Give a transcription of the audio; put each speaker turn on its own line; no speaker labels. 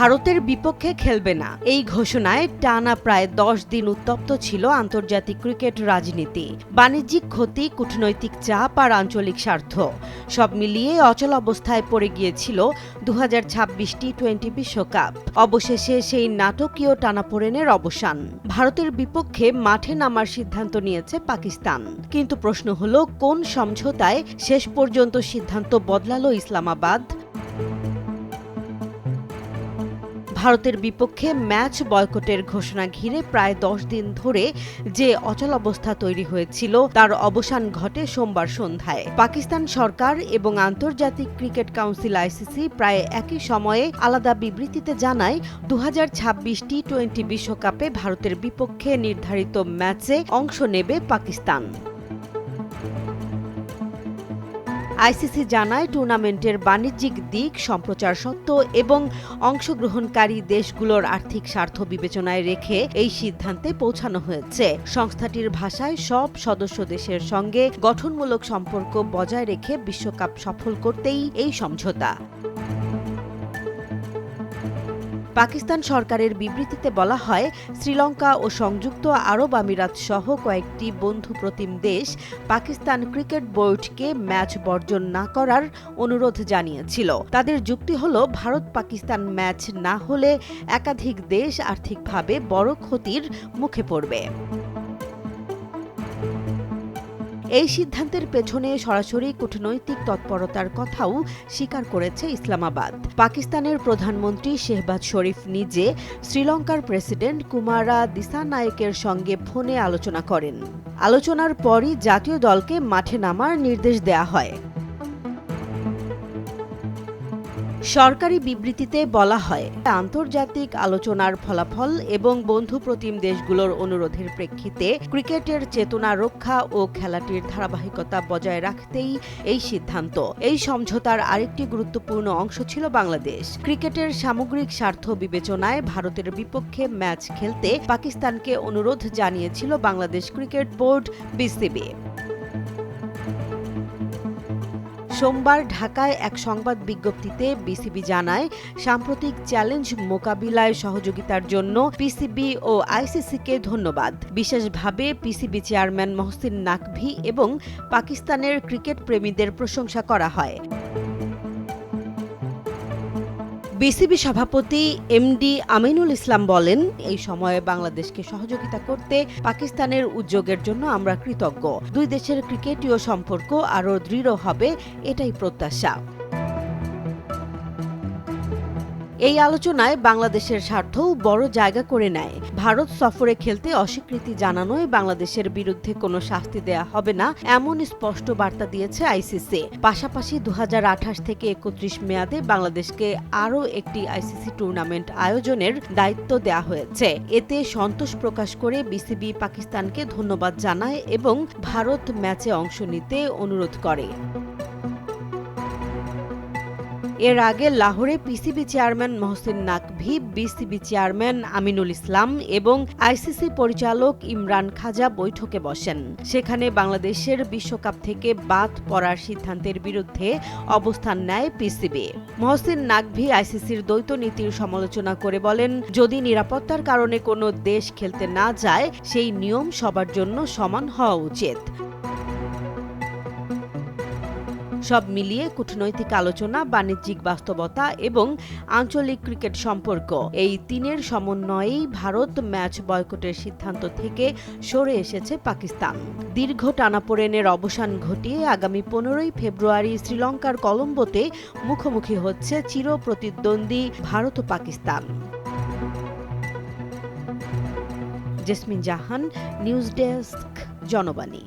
ভারতের বিপক্ষে খেলবে না। এই ঘোষণায় টানা প্রায় দশ দিন উত্তপ্ত ছিল আন্তর্জাতিক ক্রিকেট রাজনীতি। বাণিজ্যিক ক্ষতি, কূটনৈতিক চাপ আর আঞ্চলিক স্বার্থ সব মিলিয়ে অচল অবস্থায় পড়ে গিয়েছিল দু টি টোয়েন্টি বিশ্বকাপ। অবশেষে সেই নাটকীয় টানাপোড়েনের অবসান। ভারতের বিপক্ষে মাঠে নামার সিদ্ধান্ত নিয়েছে পাকিস্তান। কিন্তু প্রশ্ন হল, কোন সমঝোতায় শেষ পর্যন্ত সিদ্ধান্ত বদলালো ইসলামাবাদ? ভারতের বিপক্ষে ম্যাচ বয়কটের ঘোষণা ঘিরে প্রায় দশ দিন ধরে যে অচল অবস্থা তৈরি হয়েছিল, তার অবসান ঘটে সোমবার সন্ধ্যায়। পাকিস্তান সরকার এবং আন্তর্জাতিক ক্রিকেট কাউন্সিল আইসিসি প্রায় একই সময়ে আলাদা বিবৃতিতে জানায় দু হাজার ছাব্বিশ টি টোয়েন্টি বিশ্বকাপে ভারতের বিপক্ষে নির্ধারিত ম্যাচে অংশ নেবে পাকিস্তান। আইসিসি জানায় টুর্নামেন্টের বাণিজ্যিক দিক, সম্প্রচার সত্য এবং অংশগ্রহণকারী দেশগুলোর আর্থিক স্বার্থ বিবেচনায় রেখে এই সিদ্ধান্তে পৌঁছানো হয়েছে। সংস্থাটির ভাষায় সব সদস্য দেশের সঙ্গে গঠনমূলক সম্পর্ক বজায় রেখে বিশ্বকাপ সফল করতেই এই সমঝোতা। পাকিস্তান সরকারের বিবৃতিতে বলা হয়, শ্রীলঙ্কা ও সংযুক্ত আরব আমিরাত সহ কয়েকটি বন্ধু প্রতিম দেশ পাকিস্তান ক্রিকেট বোর্ডকে ম্যাচ বর্জন না করার অনুরোধ জানিয়েছিল। তাদের যুক্তি হল ভারত পাকিস্তান ম্যাচ না হলে একাধিক দেশ আর্থিকভাবে বড় ক্ষতির মুখে পড়বে। এই সিদ্ধান্তের পেছনে সরাসরি কূটনৈতিক তৎপরতার কথাও স্বীকার করেছে ইসলামাবাদ। পাকিস্তানের প্রধানমন্ত্রী শেহবাজ শরীফ নিজে শ্রীলঙ্কার প্রেসিডেন্ট কুমারা দিসা দিসানায়েকের সঙ্গে ফোনে আলোচনা করেন। আলোচনার পরই জাতীয় দলকে মাঠে নামার নির্দেশ দেয়া হয়। সরকারি বিবৃতিতে বলা হয়, আন্তর্জাতিক আলোচনার ফলাফল এবং বন্ধু প্রতিম দেশগুলোর অনুরোধের প্রেক্ষিতে ক্রিকেটের চেতনা রক্ষা ও খেলাটির ধারাবাহিকতা বজায় রাখতেই এই সিদ্ধান্ত। এই সমঝোতার আরেকটি গুরুত্বপূর্ণ অংশ ছিল বাংলাদেশ। ক্রিকেটের সামগ্রিক স্বার্থ বিবেচনায় ভারতের বিপক্ষে ম্যাচ খেলতে পাকিস্তানকে অনুরোধ জানিয়েছিল বাংলাদেশ ক্রিকেট বোর্ড বিসিবি। সোমবার ঢাকায় এক সংবাদ বিজ্ঞপ্তিতে বিসিবি জানায়, সাম্প্রতিক চ্যালেঞ্জ মোকাবিলায় সহযোগিতার জন্য পিসিবি ও আইসিসিকে ধন্যবাদ। বিশেষভাবে পিসিবি চেয়ারম্যান মহসিন নাকভি এবং পাকিস্তানের ক্রিকেট প্রেমীদের প্রশংসা করা হয়। বিসিবি সভাপতি এমডি আমিনুল ইসলাম বলেন, এই সময়ে বাংলাদেশকে সহযোগিতা করতে পাকিস্তানের উদ্যোগের জন্য আমরা কৃতজ্ঞ। দুই দেশের ক্রিকেটীয় সম্পর্ক আরও দৃঢ় হবে, এটাই প্রত্যাশা। এই আলোচনায় বাংলাদেশের স্বার্থও বড় জায়গা করে নেয়। ভারত সফরে খেলতে অস্বীকৃতি জানানোয় বাংলাদেশের বিরুদ্ধে কোনো শাস্তি দেয়া হবে না, এমন স্পষ্ট বার্তা দিয়েছে আইসিসি। পাশাপাশি দু হাজার আঠাশ থেকে একত্রিশ মেয়াদে বাংলাদেশকে আরও একটি আইসিসি টুর্নামেন্ট আয়োজনের দায়িত্ব দেয়া হয়েছে। এতে সন্তোষ প্রকাশ করে বিসিবি পাকিস্তানকে ধন্যবাদ জানায় এবং ভারত ম্যাচে অংশ নিতে অনুরোধ করে। এর আগে লাহোরে PCB chairman Mohsin Naqvi, BCB chairman Aminul Islam এবং আইসিসি পরিচালক ইমরান খাজা বৈঠকে বসেন। সেখানে বাংলাদেশের বিশ্বকাপ থেকে বাদ পড়ার সিদ্ধান্তের বিরুদ্ধে অবস্থান নেয় পিসিবি। মহসিন নাকভি আইসিসির দ্বৈত নীতির সমালোচনা করে বলেন, যদি নিরাপত্তার কারণে কোনো দেশ খেলতে না যায়, সেই নিয়ম সবার জন্য সমান হওয়া উচিত। সব মিলিয়ে কূটনৈতিক আলোচনা, বাণিজ্যিক বাস্তবতা এবং আঞ্চলিক ক্রিকেট সম্পর্ক। এই তিনের সমন্বয়েই ভারত ম্যাচ বয়কটের সিদ্ধান্ত থেকে সরে এসেছে পাকিস্তান। দীর্ঘ টানাপোড়েনের অবসান ঘটিয়ে আগামী পনেরোই ফেব্রুয়ারি শ্রীলঙ্কার কলম্বোতে মুখোমুখি হচ্ছে চির প্রতিদ্বন্দ্বী ভারত ও Pakistan jasmine Jahan, news desk, Janabani.